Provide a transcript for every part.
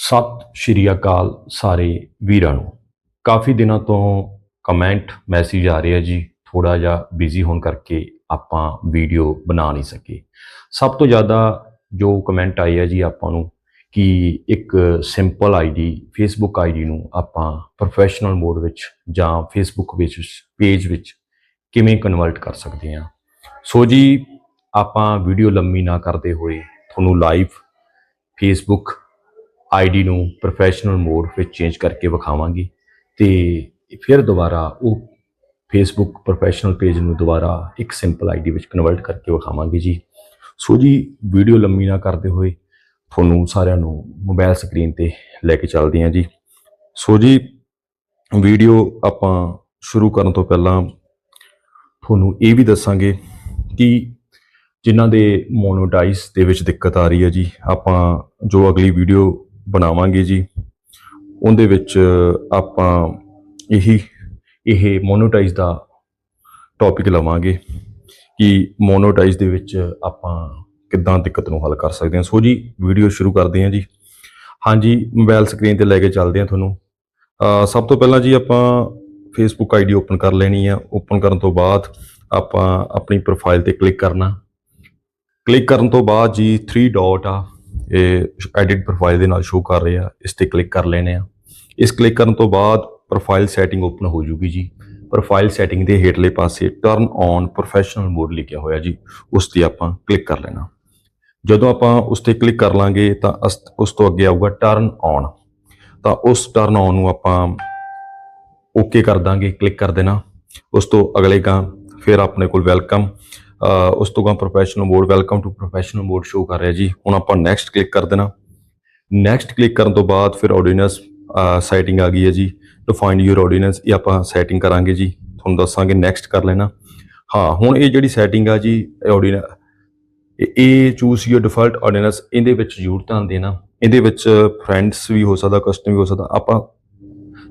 ਸਤਿ ਸ਼੍ਰੀ ਅਕਾਲ ਸਾਰੇ ਵੀਰਾਂ ਨੂੰ। ਕਾਫੀ ਦਿਨਾਂ ਤੋਂ ਕਮੈਂਟ ਮੈਸੇਜ ਆ ਰਿਹਾ ਜੀ ਥੋੜਾ ਜਿਹਾ ਬਿਜ਼ੀ ਹੋਣ ਕਰਕੇ ਆਪਾਂ ਵੀਡੀਓ ਬਣਾ ਨਹੀਂ ਸਕੇ। ਸਭ ਤੋਂ ਜ਼ਿਆਦਾ ਜੋ ਕਮੈਂਟ ਆਏ ਆ ਜੀ ਆਪਾਂ ਨੂੰ, ਕਿ ਇੱਕ ਸਿੰਪਲ ਆਈਡੀ ਫੇਸਬੁੱਕ ਆਈਡੀ ਨੂੰ ਆਪਾਂ ਪ੍ਰੋਫੈਸ਼ਨਲ ਮੋਡ ਵਿੱਚ ਜਾਂ ਫੇਸਬੁੱਕ ਵਿੱਚ ਪੇਜ ਵਿੱਚ ਕਿਵੇਂ ਕਨਵਰਟ ਕਰ ਸਕਦੇ ਹਾਂ। ਸੋ ਜੀ, ਆਪਾਂ ਵੀਡੀਓ ਲੰਮੀ ਨਾ ਕਰਦੇ ਹੋਏ ਤੁਹਾਨੂੰ ਲਾਈਵ ਫੇਸਬੁੱਕ ਆਈਡੀ ਨੂੰ ਪ੍ਰੋਫੈਸ਼ਨਲ ਮੋਡ ਵਿੱਚ ਚੇਂਜ ਕਰਕੇ ਵਿਖਾਵਾਂਗੇ ਤੇ ਫਿਰ ਦੁਬਾਰਾ ਉਹ ਫੇਸਬੁੱਕ ਪ੍ਰੋਫੈਸ਼ਨਲ ਪੇਜ ਨੂੰ ਦੁਬਾਰਾ ਇੱਕ ਸਿੰਪਲ ਆਈਡੀ ਵਿੱਚ ਕਨਵਰਟ ਕਰਕੇ ਵਿਖਾਵਾਂਗੇ ਜੀ। ਸੋ ਜੀ ਵੀਡੀਓ ਲੰਮੀ ਨਾ ਕਰਦੇ ਹੋਏ ਤੁਹਾਨੂੰ ਸਾਰਿਆਂ ਨੂੰ ਮੋਬਾਈਲ ਸਕਰੀਨ ਤੇ ਲੈ ਕੇ ਚੱਲਦੇ ਹਾਂ ਜੀ। ਸੋ ਜੀ ਵੀਡੀਓ ਆਪਾਂ ਸ਼ੁਰੂ ਕਰਨ ਤੋਂ ਪਹਿਲਾਂ ਤੁਹਾਨੂੰ ਇਹ ਵੀ ਦੱਸਾਂਗੇ ਕਿ ਜਿਨ੍ਹਾਂ ਦੇ ਮੋਨੋਟਾਈਜ਼ ਦੇ ਵਿੱਚ ਦਿੱਕਤ ਆ ਰਹੀ ਹੈ ਜੀ, ਆਪਾਂ ਜੋ ਅਗਲੀ ਵੀਡੀਓ ਬਣਾਵਾਂਗੇ ਜੀ। ਉਹਦੇ ਵਿੱਚ ਆਪਾਂ ਇਹੀ, ਇਹ ਮੋਨੋਟਾਈਜ਼ ਦਾ ਟੌਪਿਕ ਲਵਾਂਗੇ ਕਿ ਮੋਨੋਟਾਈਜ਼ ਦੇ ਵਿੱਚ ਆਪਾਂ ਕਿੱਦਾਂ ਦਿੱਕਤ ਨੂੰ ਹੱਲ ਕਰ ਸਕਦੇ ਹਾਂ। ਸੋ ਜੀ ਵੀਡੀਓ ਸ਼ੁਰੂ ਕਰਦੇ ਹਾਂ ਜੀ। ਹਾਂਜੀ ਮੋਬਾਈਲ ਸਕਰੀਨ ਤੇ ਲੈ ਕੇ ਚੱਲਦੇ ਹਾਂ ਤੁਹਾਨੂੰ। ਸਭ ਤੋਂ ਪਹਿਲਾਂ ਜੀ ਆਪਾਂ ਫੇਸਬੁੱਕ ਆਈਡੀ ਓਪਨ ਕਰ ਲੈਣੀ ਆ। ਓਪਨ ਕਰਨ ਤੋਂ ਬਾਅਦ ਆਪਾਂ ਆਪਣੀ ਪ੍ਰੋਫਾਈਲ ਤੇ ਕਲਿੱਕ ਕਰਨਾ। ਕਲਿੱਕ ਕਰਨ ਤੋਂ ਬਾਅਦ ਜੀ 3 ਡਾਟ ਆ। ਇਹ ਐਡਿਟ ਪ੍ਰੋਫਾਈਲ ਦੇ ਨਾਲ ਸ਼ੋ ਕਰ ਰਿਹਾ ਇਸ ਤੇ ਕਲਿੱਕ ਕਰ ਲੈਨੇ ਆ। ਇਸ ਕਲਿੱਕ ਕਰਨ ਤੋਂ ਬਾਅਦ ਪ੍ਰੋਫਾਈਲ ਸੈਟਿੰਗ ਓਪਨ ਹੋ ਜੂਗੀ ਜੀ। ਪ੍ਰੋਫਾਈਲ ਸੈਟਿੰਗ ਦੇ ਹੇਠਲੇ ਪਾਸੇ ਟਰਨ ਔਨ ਪ੍ਰੋਫੈਸ਼ਨਲ ਮੋਡ ਲਿਖਿਆ ਹੋਇਆ ਜੀ, ਉਸ ਤੇ ਆਪਾਂ ਕਲਿੱਕ ਕਰ ਲੈਣਾ। ਜਦੋਂ ਆਪਾਂ ਉਸ ਤੇ ਕਲਿੱਕ ਕਰ ਲਾਂਗੇ ਤਾਂ ਅਸ- ਉਸ ਤੋਂ ਅੱਗੇ ਆਊਗਾ ਟਰਨ ਔਨ ਤਾਂ ਉਸ ਟਰਨ ਔਨ ਨੂੰ ਆਪਾਂ ਓਕੇ ਕਰ ਦਾਂਗੇ ਕਲਿੱਕ ਕਰ ਦੇਣਾ। ਉਸ ਤੋਂ ਅਗਲੇ ਗਾਂ ਫਿਰ ਆਪਣੇ ਕੋਲ ਵੈਲਕਮ ਉਸ ਤੋਂ ਗਾ professional mode welcome to professional mode show ਕਰ ਰਿਹਾ ਜੀ। ਹੁਣ ਆਪਾਂ ਨੈਕਸਟ ਕਲਿੱਕ ਕਰ ਦੇਣਾ। ਨੈਕਸਟ ਕਲਿੱਕ ਕਰਨ ਤੋਂ ਬਾਅਦ ਫਿਰ ਆਰਡੀਨੈਂਸ ਸੈਟਿੰਗ ਆ ਗਈ ਹੈ ਜੀ। ਟੂ ਫਾਈਂਡ ਯੂਰ ਆਰਡੀਨੈਂਸ ਇਹ ਆਪਾਂ ਸੈਟਿੰਗ ਕਰਾਂਗੇ ਜੀ। ਤੁਹਾਨੂੰ ਦੱਸਾਂਗੇ ਨੈਕਸਟ ਕਰ ਲੈਣਾ। ਹਾਂ, ਹੁਣ ਇਹ ਜਿਹੜੀ ਸੈਟਿੰਗ ਆ ਜੀ ਆਰਡੀਨੈਂਸ ਇਹ ਚੂਜ਼ ਯੂਰ ਡਿਫਾਲਟ ਆਰਡੀਨੈਂਸ ਇਹਦੇ ਵਿੱਚ ਜ਼ਰੂਰ ਧਿਆਨ ਦੇਣਾ। ਇਹਦੇ ਵਿੱਚ ਫਰੈਂਡਸ ਵੀ ਹੋ ਸਕਦਾ ਕਸਟਮ ਵੀ ਹੋ ਸਕਦਾ। ਆਪਾਂ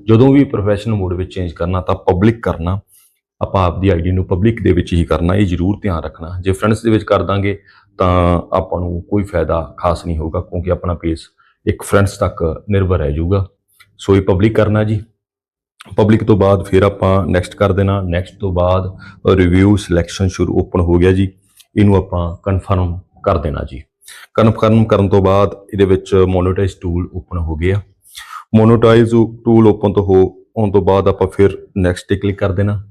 ਜਦੋਂ ਵੀ ਪ੍ਰੋਫੈਸ਼ਨਲ ਮੋਡ ਵਿੱਚ ਚੇਂਜ ਕਰਨਾ, ਤਾਂ ਪਬਲਿਕ ਕਰਨਾ। ਆਪਾਂ ਆਪਦੀ ਆਈਡੀ ਨੂੰ ਪਬਲਿਕ ਦੇ ਵਿੱਚ ਹੀ ਕਰਨਾ, ਇਹ ਜ਼ਰੂਰ ਧਿਆਨ ਰੱਖਣਾ। ਜੇ ਫਰੈਂਡਸ ਦੇ ਵਿੱਚ ਕਰ ਦਾਂਗੇ, ਤਾਂ ਆਪਾਂ ਨੂੰ ਕੋਈ ਫਾਇਦਾ ਖਾਸ ਨਹੀਂ ਹੋਊਗਾ, ਕਿਉਂਕਿ ਆਪਣਾ ਪੇਜ ਇੱਕ ਫਰੈਂਡਸ ਤੱਕ ਨਿਰਭਰ ਰਹਿ ਜੂਗਾ ਸੋ ਇਹ ਪਬਲਿਕ ਕਰਨਾ ਜੀ। ਪਬਲਿਕ ਤੋਂ ਬਾਅਦ ਫਿਰ ਆਪਾਂ ਨੈਕਸਟ ਕਰ ਦੇਣਾ। ਨੈਕਸਟ ਤੋਂ ਬਾਅਦ ਰਿਵਿਊ ਸਿਲੈਕਸ਼ਨ ਸ਼ੁਰੂ ਓਪਨ ਹੋ ਗਿਆ ਜੀ। ਇਹਨੂੰ ਆਪਾਂ ਕਨਫਰਮ ਕਰ ਦੇਣਾ ਜੀ। ਕਨਫਰਮ ਕਰਨ ਤੋਂ ਬਾਅਦ ਇਹਦੇ ਵਿੱਚ ਮੋਨੋਟਾਈਜ਼ ਟੂਲ ਓਪਨ ਹੋ ਗਿਆ। ਮੋਨੋਟਾਈਜ਼ ਟੂਲ ਓਪਨ ਤੋਂ ਹੋ ਹੋਣ ਤੋਂ ਬਾਅਦ ਆਪਾਂ ਫਿਰ ਨੈਕਸਟ ਤੇ ਕਲਿੱਕ ਕਰ ਦੇਣਾ।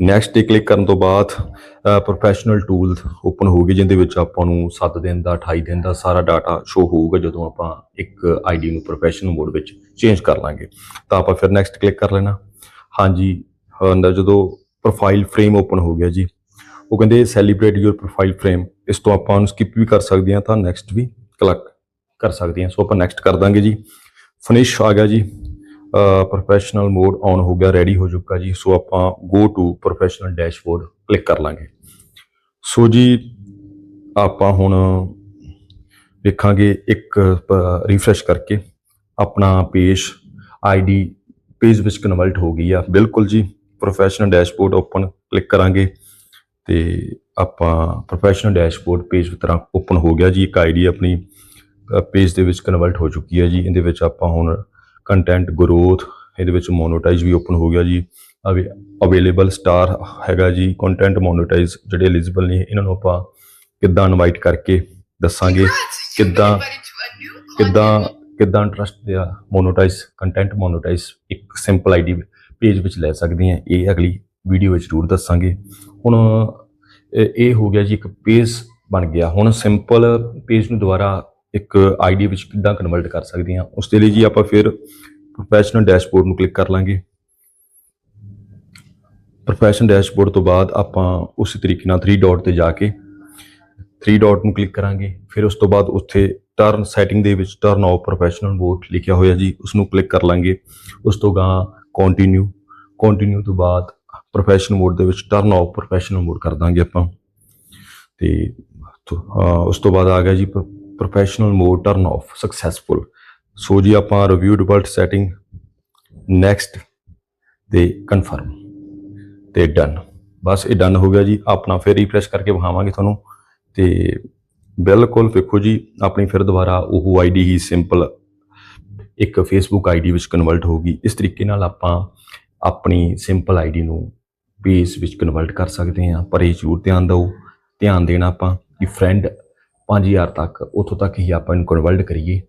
ਨੈਕਸਟ ਤੇ ਕਲਿੱਕ ਕਰਨ ਤੋਂ ਬਾਅਦ ਪ੍ਰੋਫੈਸ਼ਨਲ ਟੂਲ ਓਪਨ ਹੋਊਗੀ ਗਏ ਜਿਹਦੇ ਵਿੱਚ ਆਪਾਂ ਨੂੰ 7 ਦਿਨ ਦਾ 28 ਦਿਨ ਦਾ ਸਾਰਾ ਡਾਟਾ ਸ਼ੋ ਹੋਊਗਾ, ਜਦੋਂ ਆਪਾਂ ਇੱਕ ਆਈਡੀ ਨੂੰ ਪ੍ਰੋਫੈਸ਼ਨਲ ਮੋਡ ਵਿੱਚ ਚੇਂਜ ਕਰ ਲਾਂਗੇ। ਤਾਂ ਆਪਾਂ ਫਿਰ ਨੈਕਸਟ ਕਲਿੱਕ ਕਰ ਲੈਣਾ। ਹਾਂਜੀ, ਅੰਦਰ ਜਦੋਂ ਪ੍ਰੋਫਾਈਲ ਫਰੇਮ ਓਪਨ ਹੋ ਗਿਆ ਜੀ, ਉਹ ਕਹਿੰਦੇ ਸੈਲੀਬ੍ਰੇਟ ਯੂਰ ਪ੍ਰੋਫਾਈਲ ਫਰੇਮ ਇਸ ਤੋਂ ਆਪਾਂ ਉਹਨੂੰ ਸਕਿਪ ਵੀ ਕਰ ਸਕਦੇ ਹਾਂ, ਤਾਂ ਨੈਕਸਟ ਵੀ ਕਲਿੱਕ ਕਰ ਸਕਦੇ ਹਾਂ। ਸੋ ਆਪਾਂ ਨੈਕਸਟ ਕਰ ਦਾਂਗੇ ਜੀ। ਫਿਨਿਸ਼ ਆ ਗਿਆ ਜੀ। ਪ੍ਰੋਫੈਸ਼ਨਲ ਮੋਡ ਆਨ ਹੋ ਗਿਆ ਰੈਡੀ ਹੋ ਚੁੱਕਾ ਜੀ। ਸੋ ਆਪਾਂ go to professional dashboard click ਕਰ ਲਾਂਗੇ। ਸੋ ਜੀ, ਆਪਾਂ ਹੁਣ ਵੇਖਾਂਗੇ ਇੱਕ ਰਿਫਰੈਸ਼ ਕਰਕੇ ਆਪਣਾ ਪੇਜ ਆਈਡੀ ਪੇਜ ਵਿੱਚ ਕਨਵਰਟ ਹੋ ਗਈ ਆ। ਬਿਲਕੁਲ ਜੀ ਪ੍ਰੋਫੈਸ਼ਨਲ ਡੈਸ਼ਬੋਰਡ ਓਪਨ ਕਲਿੱਕ ਕਰਾਂਗੇ ਤੇ ਆਪਾਂ ਪ੍ਰੋਫੈਸ਼ਨਲ ਡੈਸ਼ਬੋਰਡ ਪੇਜ ਤਰ੍ਹਾਂ ਓਪਨ ਹੋ ਗਿਆ ਜੀ। ਇੱਕ ਆਈਡੀ ਆਪਣੀ ਪੇਜ ਦੇ ਵਿੱਚ ਕਨਵਰਟ ਹੋ ਚੁੱਕੀ ਹੈ ਜੀ। ਇਹਦੇ ਵਿੱਚ ਆਪਾਂ ਹੁਣ ਕੰਟੈਂਟ ਗਰੋਥ ਇਹਦੇ ਵਿੱਚ ਮੋਨੋਟਾਈਜ਼ ਵੀ ਓਪਨ ਹੋ ਗਿਆ ਜੀ। ਅਵੇਲੇਬਲ ਸਟਾਰ ਹੈਗਾ ਜੀ ਕੰਟੈਂਟ ਮੋਨੋਟਾਈਜ਼ ਜਿਹੜੇ ਐਲੀਜੀਬਲ ਨੇ ਇਹਨਾਂ ਨੂੰ ਆਪਾਂ ਕਿੱਦਾਂ ਇਨਵਾਈਟ ਕਰਕੇ ਦੱਸਾਂਗੇ ਕਿੱਦਾਂ ਕਿੱਦਾਂ ਕਿੱਦਾਂ ਇੰਟਰਸਟ ਦੇ ਮੋਨੋਟਾਈਜ਼ ਕੰਟੈਂਟ ਮੋਨੋਟਾਈਜ਼ ਇੱਕ ਸਿੰਪਲ ਆਈਡੀ ਪੇਜ ਵਿੱਚ ਲੈ ਸਕਦੇ ਆ ਇਹ ਅਗਲੀ ਵੀਡੀਓ ਵਿੱਚ ਜ਼ਰੂਰ ਦੱਸਾਂਗੇ। ਹੁਣ ਇਹ ਹੋ ਗਿਆ ਜੀ ਇੱਕ ਪੇਜ ਬਣ ਗਿਆ। ਹੁਣ ਸਿੰਪਲ ਪੇਜ ਨੂੰ ਦੁਬਾਰਾ ਇੱਕ ਆਈਡੀ ਵਿੱਚ ਕਿੱਦਾਂ ਕਨਵਰਟ ਕਰ ਸਕਦੇ ਹਾਂ, ਉਸ ਦੇ ਲਈ ਜੀ ਆਪਾਂ ਫਿਰ ਪ੍ਰੋਫੈਸ਼ਨਲ ਡੈਸ਼ਬੋਰਡ ਨੂੰ ਕਲਿੱਕ ਕਰ ਲਾਂਗੇ। ਪ੍ਰੋਫੈਸ਼ਨਲ ਡੈਸ਼ਬੋਰਡ ਤੋਂ ਬਾਅਦ ਆਪਾਂ ਉਸੇ ਤਰੀਕੇ ਨਾਲ 3 ਡਾਟ ਤੇ ਜਾ ਕੇ 3 ਡਾਟ ਨੂੰ ਕਲਿੱਕ ਕਰਾਂਗੇ। ਫਿਰ ਉਸ ਤੋਂ ਬਾਅਦ ਉੱਥੇ ਟਰਨ ਸੈਟਿੰਗ ਦੇ ਵਿੱਚ ਟਰਨ ਆਫ ਪ੍ਰੋਫੈਸ਼ਨਲ ਮੋਡ ਲਿਖਿਆ ਹੋਇਆ ਜੀ ਉਸ ਨੂੰ ਕਲਿੱਕ ਕਰ ਲਾਂਗੇ। ਉਸ ਤੋਂ ਗਾਂ ਕੰਟੀਨਿਊ ਕੰਟੀਨਿਊ ਤੋਂ ਬਾਅਦ ਪ੍ਰੋਫੈਸ਼ਨਲ ਮੋਡ ਦੇ ਵਿੱਚ ਟਰਨ ਆਫ ਪ੍ਰੋਫੈਸ਼ਨਲ ਮੋਡ ਕਰ ਦਾਂਗੇ ਆਪਾਂ। ਤੇ ਉਸ ਤੋਂ ਬਾਅਦ ਆ ਗਿਆ ਜੀ professional mode turn off successful so ਜੀ ਆਪਾਂ ਰਿਵਿਊ ਡਿਫਾਲਟ ਸੈਟਿੰਗ ਨੈਕਸਟ ਤੇ ਕਨਫਰਮ ਤੇ ਡਨ ਬਸ ਇਹ ਡਨ ਹੋ ਗਿਆ ਜੀ ਆਪਣਾ ਫਿਰ ਰੀਫਰੈਸ਼ ਕਰਕੇ ਵਿਖਾਵਾਂਗੇ ਤੁਹਾਨੂੰ ਤੇ ਬਿਲਕੁਲ ਵੇਖੋ ਜੀ ਆਪਣੀ ਫਿਰ ਦੁਬਾਰਾ ਉਹ ਆਈਡੀ ਹੀ ਸਿੰਪਲ ਇੱਕ ਫੇਸਬੁੱਕ ਆਈਡੀ ਵਿੱਚ ਕਨਵਰਟ ਹੋਊਗੀ ਇਸ ਤਰੀਕੇ ਨਾਲ ਆਪਾਂ ਆਪਣੀ ਸਿੰਪਲ ਆਈਡੀ ਨੂੰ ਬੇਸ ਵਿੱਚ ਕਨਵਰਟ ਕਰ ਸਕਦੇ ਹਾਂ ਪਰ ਇਹ ਜ਼ਰੂਰ ਧਿਆਨ ਦਿਓ ਧਿਆਨ ਦੇਣਾ ਆਪਾਂ ਕਿ ਫਰੈਂਡ 5000 ਤੱਕ, ਉੱਥੋਂ ਤੱਕ ਹੀ ਆਪਾਂ ਇਹਨੂੰ ਕਨਵਰਟ ਕਰੀਏ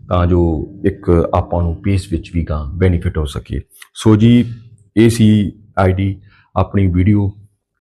ਤਾਂ ਜੋ ਇੱਕ ਆਪਾਂ ਨੂੰ ਪੇਸ ਵਿੱਚ ਵੀ ਗਾਂ ਬੈਨੀਫਿਟ ਹੋ ਸਕੇ ਸੋ ਜੀ, ਇਹ ਸੀ ਆਈਡੀ ਆਪਣੀ ਵੀਡੀਓ